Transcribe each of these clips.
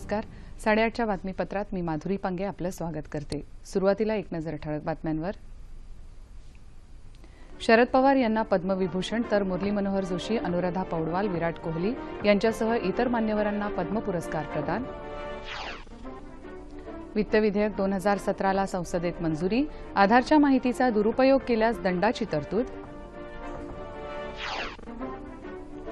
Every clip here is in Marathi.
नमस्कार. साडेआठच्या बातमीपत्रात मी माधुरी पांगे आपलं स्वागत करते. सुरुवातीला एक नजर ठळक बातम्यांवर. शरद पवार यांना पद्मविभूषण तर मुरली मनोहर जोशी अनुराधा पौडवाल विराट कोहली यांच्यासह इतर मान्यवरांना पद्म पुरस्कार प्रदान. वित्त विधेयक दोन हजार सतराला संसदेत मंजुरी. आधारच्या माहितीचा दुरुपयोग केल्यास दंडाची तरतूद.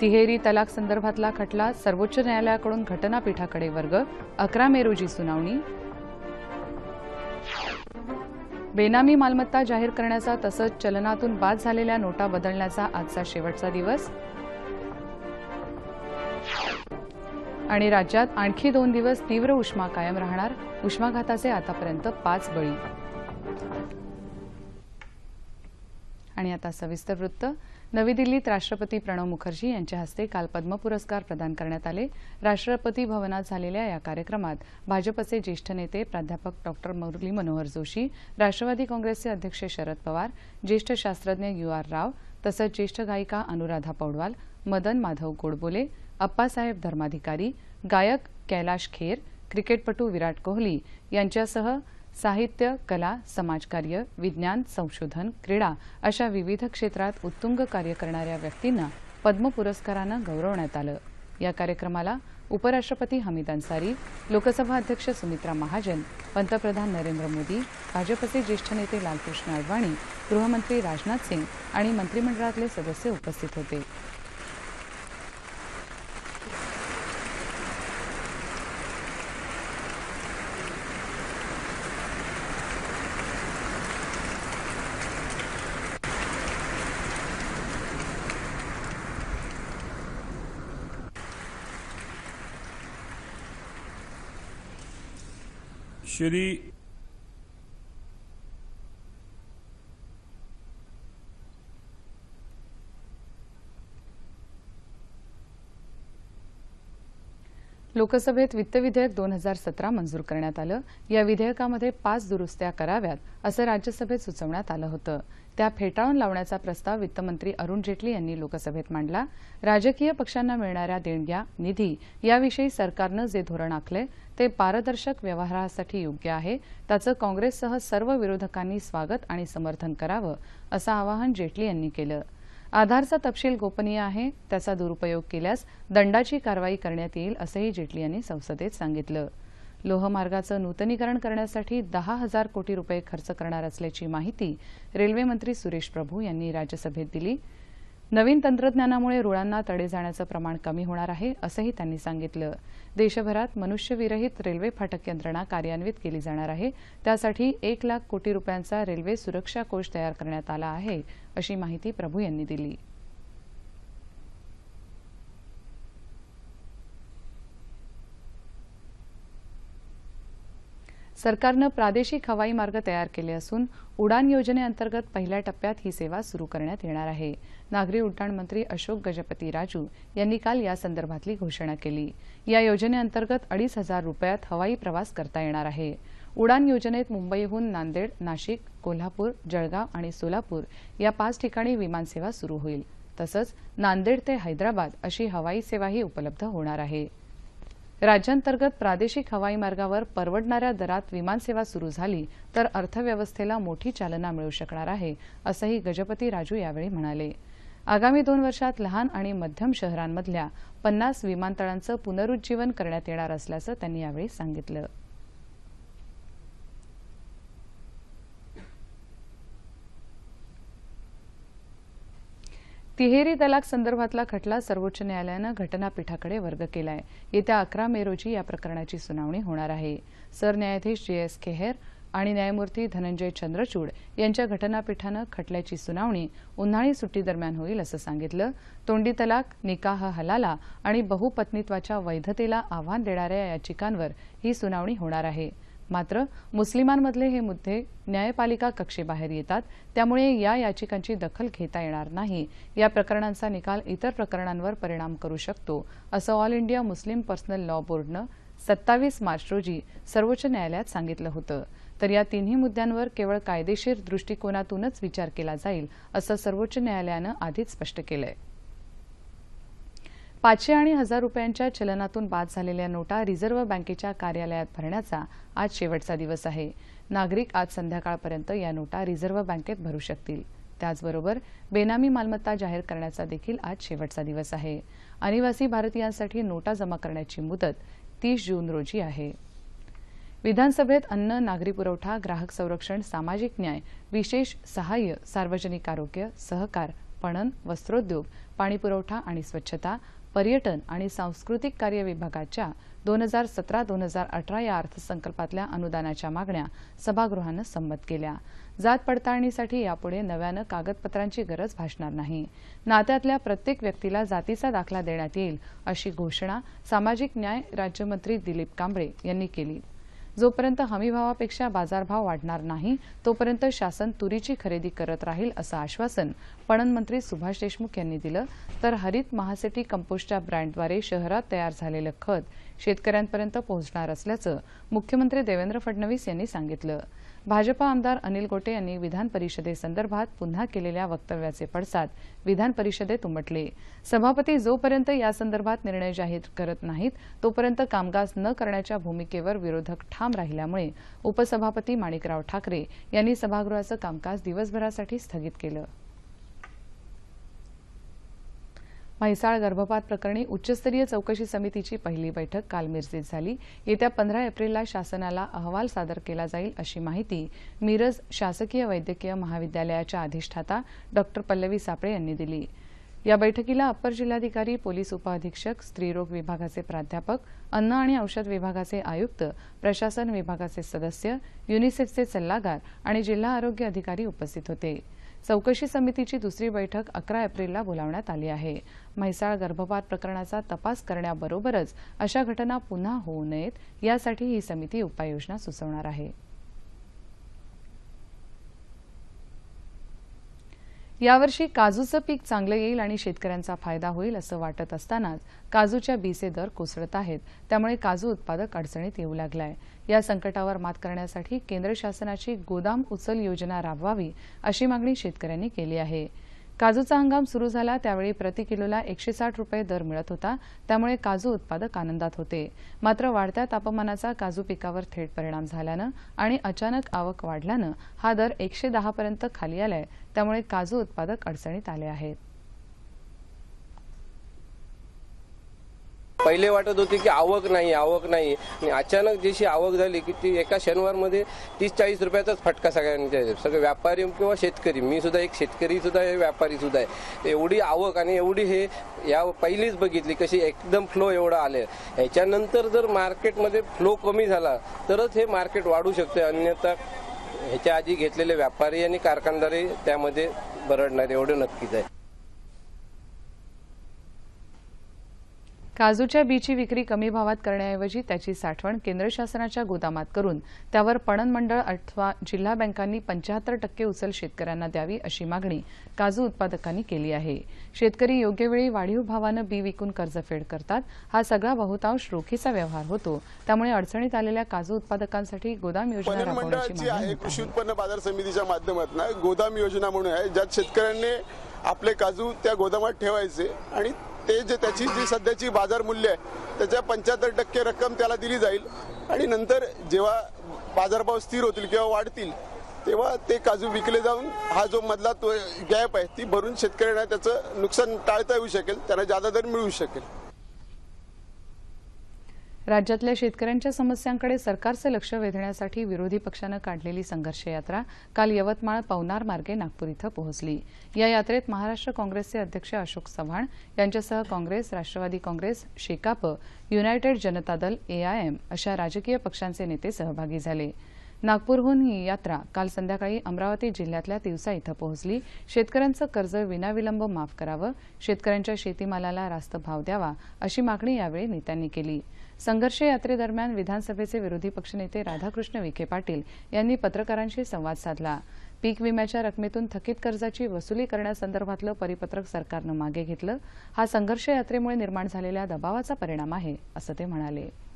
तिहेरी तलाक संदर्भातला खटला सर्वोच्च न्यायालयाकडून घटनापीठाकडे वर्ग अकरा मे रोजी सुनावणी. बेनामी मालमत्ता जाहीर करण्याचा तसंच चलनातून बाद झालेल्या नोटा बदलण्याचा आजचा शेवटचा दिवस. आणि राज्यात आणखी दोन दिवस तीव्र उष्मा कायम राहणार उष्माघाताचे आतापर्यंत पाच बळी. आणि आता सविस्तर वृत्त. नवी दिल्लीत राष्ट्रपती प्रणव मुखर्जी यांच्या हस्ते काल पद्म पुरस्कार प्रदान करण्यात आले. राष्ट्रपती भवनात झालेल्या या कार्यक्रमात भाजपचे ज्येष्ठ नेते प्राध्यापक डॉक्टर मुरली मनोहर जोशी राष्ट्रवादी काँग्रेसचे अध्यक्ष शरद पवार ज्येष्ठ शास्त्रज्ञ यू आर राव तसंच ज्येष्ठ गायिका अनुराधा पौडवाल मदन माधव गोडबोले अप्पासाहेब धर्माधिकारी गायक कैलाश खेर क्रिकेटपटू विराट कोहली यांच्यासह साहित्य कला समाजकार्य विज्ञान संशोधन क्रीडा अशा विविध क्षेत्रात उत्तुंग कार्य करणाऱ्या व्यक्तींना पद्म पुरस्कारानं गौरवण्यात आलं. या कार्यक्रमाला उपराष्ट्रपती हमीद अन्सारी लोकसभा अध्यक्ष सुमित्रा महाजन पंतप्रधान नरेंद्र मोदी भाजपचे ज्येष्ठ नेते लालकृष्ण अडवाणी गृहमंत्री राजनाथ सिंग आणि मंत्रिमंडळातले सदस्य उपस्थित होते. 觉得。लोकसभेत वित्त विधेयक दोन हजार सतरा मंजूर करण्यात आलं. या विधेयकामध्ये पाच दुरुस्त्या कराव्यात असं राज्यसभेत सुचवण्यात आलं होतं. त्या फेटाळून लावण्याचा प्रस्ताव वित्तमंत्री अरुण जेटली यांनी लोकसभेत मांडला. राजकीय पक्षांना मिळणाऱ्या देणग्या निधी याविषयी सरकारनं जे धोरण आखले ते पारदर्शक व्यवहारासाठी योग्य आहे. त्याचं काँग्रेससह सर्व विरोधकांनी स्वागत आणि समर्थन करावं असं आवाहन जेटली यांनी केलं. आधारचा तपशील गोपनीय आहे त्याचा दुरुपयोग केल्यास दंडाची कारवाई करण्यात येईल असंही जेटली यांनी संसदेत सांगितलं. लोहमार्गाचं नूतनीकरण करण्यासाठी दहा हजार कोटी रुपये खर्च करणार असल्याची माहिती रेल्वेमंत्री सुरेश प्रभू यांनी राज्यसभेत दिली. नवीन तंत्रज्ञानामुळे रुळांना तडे जाण्याचं प्रमाण कमी होणार आहे असंही त्यांनी सांगितलं. देशभरात मनुष्यविरहित रेल्वे फाटक यंत्रणा कार्यान्वित केली जाणार आहे. त्यासाठी एक लाख कोटी रुपयांचा रेल्वे सुरक्षा कोष तयार करण्यात आला आहे अशी माहिती प्रभू यांनी दिली. सरकारनं प्रादेशिक हवाई मार्ग तयार केले असून उडान योजनेअंतर्गत पहिल्या टप्प्यात ही सेवा सुरू करण्यात येणार आहे. नागरी उड्डाण मंत्री अशोक गजपती राजू यांनी काल यासंदर्भातली घोषणा केली. या योजनेअंतर्गत अडीच हजार रुपयात हवाई प्रवास करता येणार आहे. उडान योजनेत मुंबईहून नांदेड नाशिक कोल्हापूर जळगाव आणि सोलापूर या पाच ठिकाणी विमानसेवा सुरू होईल. तसंच नांदेड ते हैदराबाद अशी हवाई सेवाही उपलब्ध होणार आहे. राज्यांतर्गत प्रादेशिक हवाई मार्गावर परवडणाऱ्या दरात विमानसेवा सुरू झाली तर अर्थव्यवस्थेला मोठी चालना मिळू शकणार आहे असंही गजपती राजू यावेळी म्हणाले. आगामी दोन वर्षात लहान आणि मध्यम शहरांमधल्या पन्नास विमानतळांचं पुनरुज्जीवन करण्यात येणार असल्याचं त्यांनी यावेळी सांगितलं. तिहेरी तलाक संदर्भातला खटला सर्वोच्च न्यायालयानं घटनापीठाकडे वर्ग केलाय. येत्या अकरा मे रोजी या प्रकरणाची सुनावणी होणार आहे. सरन्यायाधीश जे एस खेहेर आणि न्यायमूर्ती धनंजय चंद्रचूड यांच्या घटनापीठानं खटल्याची सुनावणी उन्हाळी सुट्टीदरम्यान होईल असं सांगितलं. तोंडी तलाक निकाह हलाला आणि बहुपत्नीत्वाच्या वैधतेला आव्हान देणाऱ्या याचिकांवर ही सुनावणी होणार आहे. मात्र मुस्लिमांमधले हे मुद्दे न्यायपालिका कक्षेबाहेर येतात त्यामुळे या याचिकांची दखल घेता येणार नाही. या प्रकरणांचा निकाल इतर प्रकरणांवर परिणाम करू शकतो असं all India Muslim personal law बोर्डनं सत्तावीस मार्च रोजी सर्वोच्च न्यायालयात सांगितलं होतं. तर या तिन्ही मुद्द्यांवर केवळ कायदेशीर दृष्टिकोनातूनच विचार केला जाईल असं सर्वोच्च न्यायालयानं आधीच स्पष्ट केलंय. पाचशे आणि हजार रुपयांच्या चलनातून बाद झालेल्या नोटा रिझर्व्ह बँकेच्या कार्यालयात भरण्याचा आज शेवटचा दिवस आहे. नागरिक आज संध्याकाळपर्यंत या नोटा रिझर्व्ह बँकेत भरू शकतील. त्याचबरोबर बेनामी मालमत्ता जाहीर करण्याचा देखील आज शेवटचा दिवस आहे. अनिवासी भारतीयांसाठी नोटा जमा करण्याची मुदत तीस जून रोजी आहे. विधानसभेत अन्न नागरी पुरवठा ग्राहक संरक्षण सामाजिक न्याय विशेष सहाय्य सार्वजनिक आरोग्य सहकार पणन वस्त्रोद्योग पाणीपुरवठा आणि स्वच्छता पर्यटन आणि सांस्कृतिक कार्य विभागाच्या दोन हजार सतरा दोन हजार अठरा या अर्थसंकल्पातल्या अनुदानाच्या मागण्या सभागृहानं संमत केल्या. जात पडताळणीसाठी यापुढे नव्यानं कागदपत्रांची गरज भासणार नाही. नात्यातल्या प्रत्येक व्यक्तीला जातीचा दाखला देण्यात येईल अशी घोषणा सामाजिक न्याय राज्यमंत्री दिलीप कांबळे यांनी केली. जोपर्यंत हमीभावापेक्षा बाजारभाव वाढणार नाही तोपर्यंत शासन तुरीची खरेदी करत राहील असं आश्वासन पणन मंत्री सुभाष देशमुख यांनी दिलं. तर हरित महासिटी कंपोस्टच्या ब्रँडद्वारे शहरात तयार झालेलं खत शेतकऱ्यांपर्यंत पोहोचणार असल्याचं मुख्यमंत्री देवेंद्र फडणवीस यांनी सांगितलं. भाजपा आमदार अनिल गोटे यांनी विधान परिषदेसंदर्भात पुन्हा केलेल्या वक्तव्याचे पडसाद विधान परिषदेत उमटले. सभापती जोपर्यंत यासंदर्भात निर्णय जाहीर करत नाहीत तोपर्यंत कामकाज न करण्याच्या भूमिकेवर विरोधक ठाम राहिल्यामुळे उपसभापती माणिकराव ठाकरे यांनी सभागृहाचं कामकाज दिवसभरासाठी स्थगित केलं. म्हैसाळ गर्भपात प्रकरणी उच्चस्तरीय चौकशी समितीची पहिली बैठक काल मिरजेत झाली. येत्या पंधरा एप्रिलला शासनाला अहवाल सादर केला जाईल अशी माहिती मिरज शासकीय वैद्यकीय महाविद्यालयाच्या अधिष्ठाता डॉक्टर पल्लवी सापळे यांनी दिली. या बैठकीला अप्पर जिल्हाधिकारी पोलीस उपअधीक्षक स्त्रीरोग विभागाचे प्राध्यापक अन्न आणि औषध विभागाचे आयुक्त प्रशासन विभागाचे सदस्य युनिसेफचे सल्लागार आणि जिल्हा आरोग्य अधिकारी उपस्थित होते. चौकशी समितीची दुसरी बैठक अकरा एप्रिलला बोलावण्यात आली आहे. म्हैसाळ गर्भपात प्रकरणाचा तपास करण्याबरोबरच अशा घटना पुन्हा होऊ नयेत यासाठी ही समिती उपाययोजना सुचवणार आहे. यावर्षी काजूचं पीक चांगलं येईल आणि शेतकऱ्यांचा फायदा होईल असं वाटत असतानाच काजूच्या बीचे दर कोसळत आहेत. त्यामुळे काजू उत्पादक अडचणीत येऊ लागलाय. या संकटावर मात करण्यासाठी केंद्र शासनाची गोदाम उचल योजना राबवावी अशी मागणी शेतकऱ्यांनी केली आहे. काजूचा हंगाम सुरू झाला त्यावेळी प्रति किलोला एकशे साठ रुपये दर मिळत होता. त्यामुळे काजू उत्पादक आनंदात होते. मात्र वाढत्या तापमानाचा काजू पिकावर थेट परिणाम झाल्यानं आणि अचानक आवक वाढल्यानं हा दर एकशे दहापर्यंत खाली आलाय. त्यामुळे काजू उत्पादक अडचणीत आले आहेत. पहिले वाटत होते की आवक नाही आवक नाही. आणि अचानक जशी आवक झाली की ती एका शनिवारमध्ये तीस चाळीस रुपयाचाच फटका सगळ्यांच्या सगळे व्यापारी किंवा शेतकरी. मी सुद्धा एक शेतकरी सुद्धा आहे व्यापारी सुद्धा आहे. एवढी आवक आणि एवढी हे या पहिलीच बघितली कशी एकदम फ्लो एवढा आले ह्याच्यानंतर जर मार्केटमध्ये फ्लो कमी झाला तरच हे मार्केट वाढू शकते अन्यथा ह्याच्या आधी घेतलेले व्यापारी आणि कारखानदारी त्यामध्ये बरडणार एवढं नक्कीच आहे. काजूच्या बीची विक्री कमी भावात करण्याऐवजी त्याची साठवण केंद्र शासनाच्या गोदामात करून त्यावर पणन मंडळ अथवा जिल्हा बँकांनी पंच्याहत्तर टक्के उचल शेतकऱ्यांना द्यावी अशी मागणी काजू उत्पादकांनी केली आहे. शेतकरी योग्य वेळी वाढीव भावानं बी विकून कर्जफेड करतात हा सगळा बहुतांश रोखीचा व्यवहार होतो. त्यामुळे अडचणीत आलेल्या काजू उत्पादकांसाठी गोदाम योजना राबवण्याची कृषी उत्पन्न बाजार समितीच्या माध्यमातून गोदाम योजना म्हणून आहे ज्यात शेतकऱ्यांनी आपले काजू त्या गोदामात ठेवायचे आणि ते जे त्याची जी सध्याची बाजार मूल्य आहे त्याच्या पंच्याहत्तर टक्के रक्कम त्याला दिली जाईल. आणि नंतर जेव्हा बाजारभाव स्थिर होतील किंवा वाढतील तेव्हा ते काजू विकले जाऊन हा जो मधला तो गॅप आहे ती भरून शेतकऱ्यांना त्याचं नुकसान टाळता येऊ शकेल त्यांना जादा दर मिळू शकेल. राज्यातल्या शेतकऱ्यांच्या समस्यांकडे सरकारचं लक्ष वेधण्यासाठी विरोधी पक्षानं काढलेली संघर्ष यात्रा काल यवतमाळ पवनार मार्गे नागपूर इथं पोहोचली. या यात्रेत महाराष्ट्र काँग्रेसचे अध्यक्ष अशोक चव्हाण यांच्यासह Congress Rashtravadi Congress Shekap United Janata Dal AIM अशा राजकीय पक्षांचे नेते सहभागी झाले. नागपूरहून ही यात्रा काल संध्याकाळी अमरावती जिल्ह्यातल्या तिवसा इथं पोहोचली. शेतकऱ्यांचं कर्ज विनाविलंब माफ करावं शेतकऱ्यांच्या शेतीमालाला रास्त भाव द्यावा अशी मागणी यावेळी नेत्यांनी केली. संघर्ष यात्रेदरम्यान विधानसभेचे विरोधी पक्षनेते राधाकृष्ण विखे पाटील यांनी पत्रकारांशी संवाद साधला. पीक विम्याच्या रकमेतून थकीत कर्जाची वसुली करण्यासंदर्भातलं परिपत्रक सरकारनं मागे घेतलं. हा संघर्ष यात्रेमुळे निर्माण झालेल्या दबावाचा परिणाम आहे असं ते म्हणाले.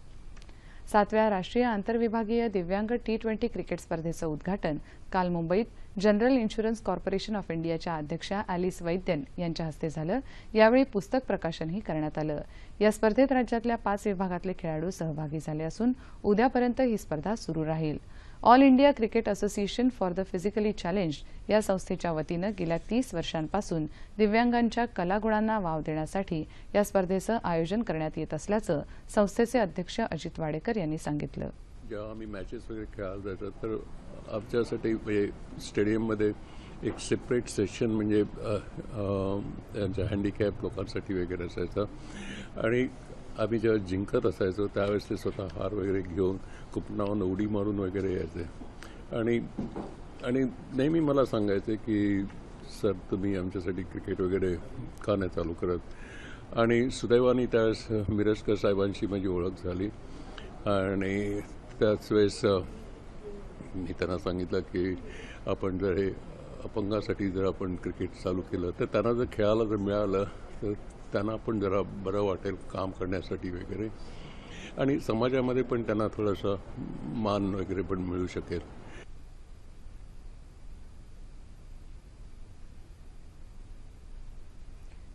सातव्या राष्ट्रीय आंतरविभागीय दिव्यांग टी ट्वेंटी क्रिकेट स्पर्धेचं उद्घाटन. काल मुंबईत जनरल इन्शुरन्स कॉर्पोरेशन ऑफ इंडियाच्या अध्यक्षा अॅलिस वैद्यन यांच्या हस्ते झालं. यावेळी पुस्तक प्रकाशनही करण्यात आलं. या स्पर्धेत राज्यातल्या पाच विभागातले खेळाडू सहभागी झाले असून उद्यापर्यंत ही स्पर्धा सुरू राहील. All India cricket association for the physically challenge या संस्थेच्या वतीनं गेल्या तीस वर्षांपासून दिव्यांगांच्या कलागुणांना वाव देण्यासाठी या स्पर्धेचं आयोजन करण्यात येत असल्याचं संस्थेचे अध्यक्ष अजित वाडेकर यांनी सांगितलं. जेव्हा आम्ही मॅचेस वगैरे खेळायला जायचो तर आमच्यासाठी म्हणजे स्टेडियममध्ये एक सेपरेट सेशन म्हणजे त्यांच्या हँडिकॅप लोकांसाठी वगैरे असायचं. आणि आम्ही जेव्हा जिंकत असायचो त्यावेळेस ते स्वतः हार वगैरे घेऊन कुपनावून उडी मारून वगैरे यायचे. आणि आणि नेहमी मला सांगायचे की सर तुम्ही आमच्यासाठी क्रिकेट वगैरे का नाही चालू करत? आणि सुदैवाने त्यावेळेस मिरजकर साहेबांशी माझी ओळख झाली. आणि त्याच वेळेस मी त्यांना सांगितलं की आपण जर हे अपंगासाठी जर आपण क्रिकेट चालू केलं तर त्यांना जर खेळायला जर मिळालं तर त्यांना पण जरा बरं वाटेल काम करण्यासाठी वगैरे. आणि समाजामध्ये पण त्यांना थोडंसं मान वगैरे पण मिळू शकेल.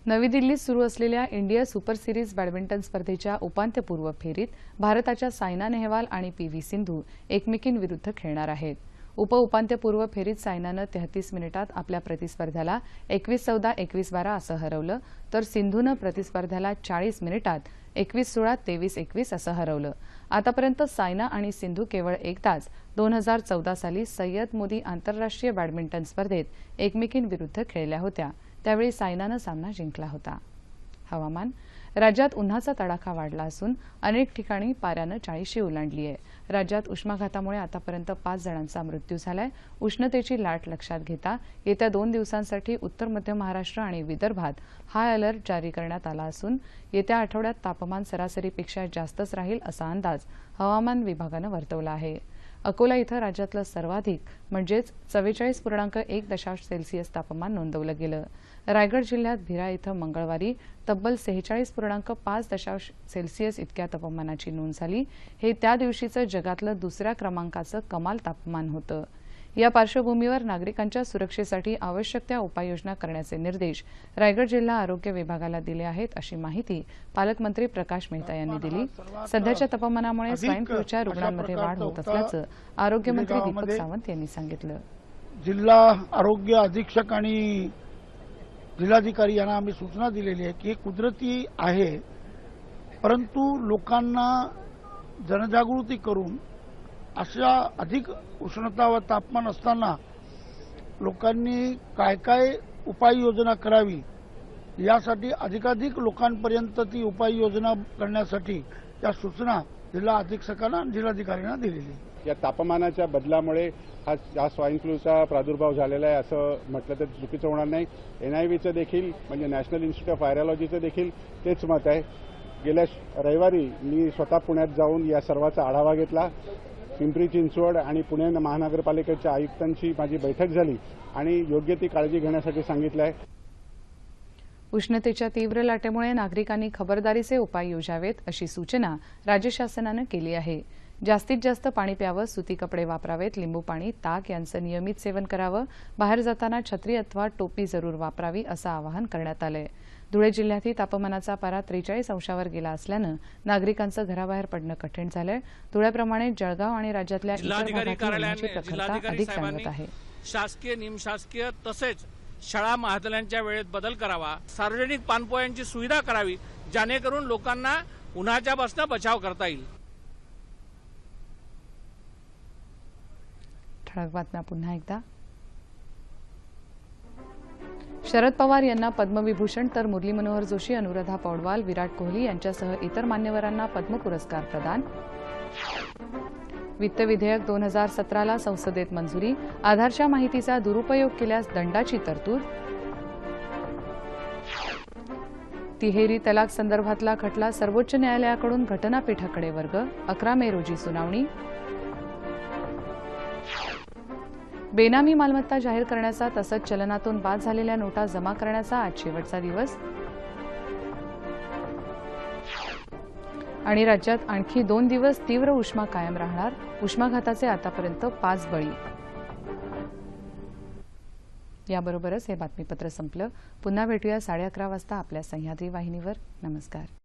नवी दिल्लीत सुरू असलेल्या इंडिया सुपर सिरीज बॅडमिंटन स्पर्धेच्या उपांत्यपूर्व फेरीत भारताच्या सायना नेहवाल आणि पी व्ही सिंधू एकमेकींविरुद्ध खेळणार आहेत. उपउपांत्यपूर्व फेरीत सायनानं तेहतीस मिनिटात आपल्या प्रतिस्पर्ध्याला एकवीस चौदा एकवीस बारा असं हरवलं तर सिंधूनं प्रतिस्पर्ध्याला चाळीस मिनिटात एकवीस सोळा तेवीस एकवीस असं हरवलं. आतापर्यंत सायना आणि सिंधू केवळ एकदाच दोन हजार चौदा साली सय्यद मोदी आंतरराष्ट्रीय बॅडमिंटन स्पर्धेत एकमेकींविरुद्ध खेळल्या होत्या. त्यावेळी सायनानं सामना जिंकला होता. हवामान. राज्यात उन्हाचा तडाखा वाढला असून अनेक ठिकाणी पाऱ्यानं चाळीशी ओलांडली आहे. राज्यात उष्माघातामुळे आतापर्यंत पाच जणांचा मृत्यू झालाय. उष्णतेची लाट लक्षात घेता येत्या दोन दिवसांसाठी उत्तर मध्य महाराष्ट्र आणि विदर्भात हाय अलर्ट जारी करण्यात आला असून येत्या आठवड्यात तापमान सरासरीपेक्षा जास्तच राहील असा अंदाज हवामान विभागानं वर्तवला आहे. अकोला इथं राज्यातलं सर्वाधिक म्हणजेच चव्वेचाळीस पूर्णांक एक दशांश सेल्सिअस तापमान नोंदवलं गेलं. रायगड जिल्ह्यात भिरा इथं मंगळवारी तब्बल सेहेचाळीस पूर्णांक पाच दशांश सेल्सिअस इतक्या तापमानाची नोंद झाली. हे त्या दिवशीचं जगातलं दुसऱ्या क्रमांकाचं कमाल तापमान होतं. या पार्श्वभूमीवर नागरिकांच्या सुरक्षेसाठी आवश्यक त्या उपाययोजना करण्याचे निर्देश रायगड जिल्हा आरोग्य विभागाला दिले आहेत अशी माहिती पालकमंत्री प्रकाश मेहता यांनी दिली. सध्याच्या तापमानामुळे स्वाईन फ्लूच्या रुग्णांमध्ये वाढ होत असल्याचं आरोग्यमंत्री दीपक सावंत यांनी सांगितलं. जिल्हा आरोग्य अधीक्षक आणि जिल्हाधिकारी यांना आम्ही सूचना दिलेली आहे की हे कुदरती आहे परंतु लोकांना जनजागृती करून अशा अधिक उष्णता व तापमान असताना लोकांनी काय काय उपाययोजना करावी यासाठी अधिकाधिक लोकांपर्यंत ती उपाययोजना करण्यासाठी त्या सूचना जिल्हा अधीक्षकांना आणि जिल्हाधिकाऱ्यांना दिलेली या तापमानाच्या बदलामुळे हा हा स्वाईन फ्लूचा प्रादुर्भाव झालेला आहे असं म्हटलं तर चुकीचं होणार नाही. एनआयव्हीचं देखील म्हणजे नॅशनल इन्स्टिट्यूट ऑफ व्हायरॉलॉजीचं देखील तेच मत आहे. गेल्या श- रविवारी मी स्वतः पुण्यात जाऊन या सर्वाचा आढावा घेतला. पिंपरी चिंचवड आणि पुणे महानगरपालिकेच्या आयुक्तांची माझी बैठक झाली आणि योग्य ती काळजी घेण्यासाठी सांगितलं आहे. उष्णतेच्या तीव्र लाटेमुळे नागरिकांनी खबरदारीचे उपाय योजावेत अशी सूचना राज्य शासनानं केली आहे. जास्तीत जास्त पाणी प्यावं सुती कपडे वापरावेत लिंबू पाणी ताक यांचं नियमित सेवन करावं बाहेर जाताना छत्री अथवा टोपी जरूर वापरावी असं आवाहन करण्यात आलंय. धुळे जिल्ह्यातही तापमानाचा पारा त्रेचाळीस अंशावर गेला असल्यानं नागरिकांचं घराबाहेर पडणं कठीण झालंय. धुळ्याप्रमाणे जळगाव आणि राज्यातल्या प्रखरता अधिक जाणवत आहे. शासकीय निमशासकीय तसेच शाळा महाविद्यालयांच्या वेळेत बदल करावा सार्वजनिक पाणपोयांची सुविधा करावी जेणेकरून लोकांना उन्हाच्या पासून बचाव करता येईल. ठळक बातम्या पुन्हा एकदा. शरद पवार यांना पद्मविभूषण तर मुरली मनोहर जोशी अनुराधा पौडवाल विराट कोहली यांच्यासह इतर मान्यवरांना पद्म पुरस्कार प्रदान. वित्त विधेयक दोन हजार सतराला संसदेत मंजुरी. आधारच्या माहितीचा दुरुपयोग केल्यास दंडाची तरतूद. तिहेरी तलाक संदर्भातला खटला सर्वोच्च न्यायालयाकडून घटनापीठाकडे वर्ग. अकरा मे रोजी सुनावणी. बेनामी मालमत्ता जाहीर करण्याचा तसंच चलनातून बाद झालेल्या नोटा जमा करण्याचा आज शेवटचा दिवस. आणि राज्यात आणखी दोन दिवस तीव्र उष्मा कायम राहणार. उष्माघाताचे आतापर्यंत पाच बळी. याबरोबरच हे बातमीपत्र संपलं. पुन्हा भेटूया साडे अकरा वाजता आपल्या सह्याद्री वाहिनीवर. नमस्कार.